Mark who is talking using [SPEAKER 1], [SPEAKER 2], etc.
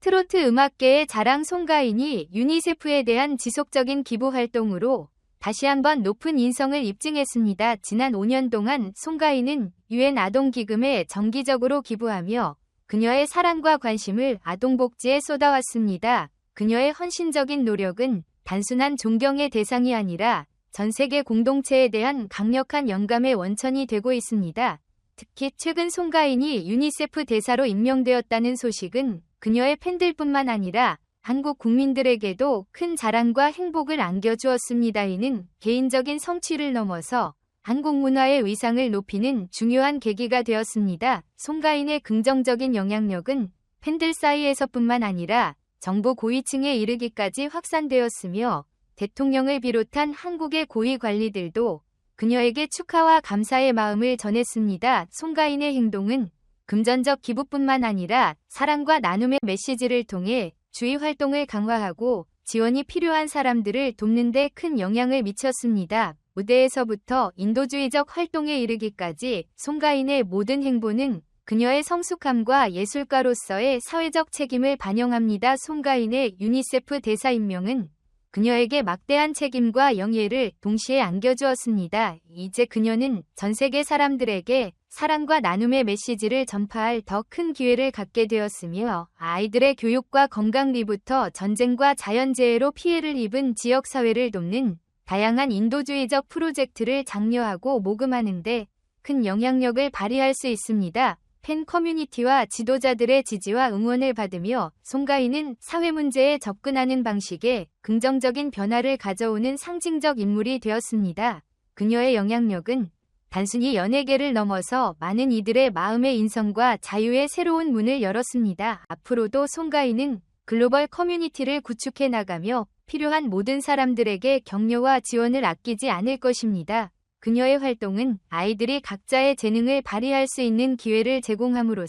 [SPEAKER 1] 트로트 음악계의 자랑 송가인이 유니세프에 대한 지속적인 기부 활동으로 다시 한번 높은 인성을 입증했습니다. 지난 5년 동안 송가인은 유엔 아동기금에 정기적으로 기부하며 그녀의 사랑과 관심을 아동복지에 쏟아왔습니다. 그녀의 헌신적인 노력은 단순한 존경의 대상이 아니라 전 세계 공동체에 대한 강력한 영감의 원천이 되고 있습니다. 특히 최근 송가인이 유니세프 대사로 임명되었다는 소식은 그녀의 팬들뿐만 아니라 한국 국민들에게도 큰 자랑과 행복을 안겨주었습니다. 이는 개인적인 성취를 넘어서 한국 문화의 위상을 높이는 중요한 계기가 되었습니다. 송가인의 긍정적인 영향력은 팬들 사이에서뿐만 아니라 정부 고위층에 이르기까지 확산되었으며 대통령을 비롯한 한국의 고위 관리들도 그녀에게 축하와 감사의 마음을 전했습니다. 송가인의 행동은 금전적 기부뿐만 아니라 사랑과 나눔의 메시지를 통해 주의 활동을 강화하고 지원이 필요한 사람들을 돕는 데 큰 영향을 미쳤습니다. 무대에서부터 인도주의적 활동에 이르기까지 송가인의 모든 행보는 그녀의 성숙함과 예술가로서의 사회적 책임을 반영합니다. 송가인의 유니세프 대사 임명은 그녀에게 막대한 책임과 영예를 동시에 안겨주었습니다. 이제 그녀는 전 세계 사람들에게 사랑과 나눔의 메시지를 전파할 더 큰 기회를 갖게 되었으며 아이들의 교육과 건강리부터 전쟁과 자연재해로 피해를 입은 지역사회를 돕는 다양한 인도주의적 프로젝트를 장려하고 모금하는 데 큰 영향력을 발휘할 수 있습니다. 팬 커뮤니티와 지도자들의 지지와 응원을 받으며 송가인은 사회 문제에 접근하는 방식에 긍정적인 변화를 가져오는 상징적 인물이 되었습니다. 그녀의 영향력은 단순히 연예계를 넘어서 많은 이들의 마음의 인성과 자유의 새로운 문을 열었습니다. 앞으로도 송가인은 글로벌 커뮤니티를 구축해 나가며 필요한 모든 사람들에게 격려와 지원을 아끼지 않을 것입니다. 그녀의 활동은 아이들이 각자의 재능을 발휘할 수 있는 기회를 제공함으로써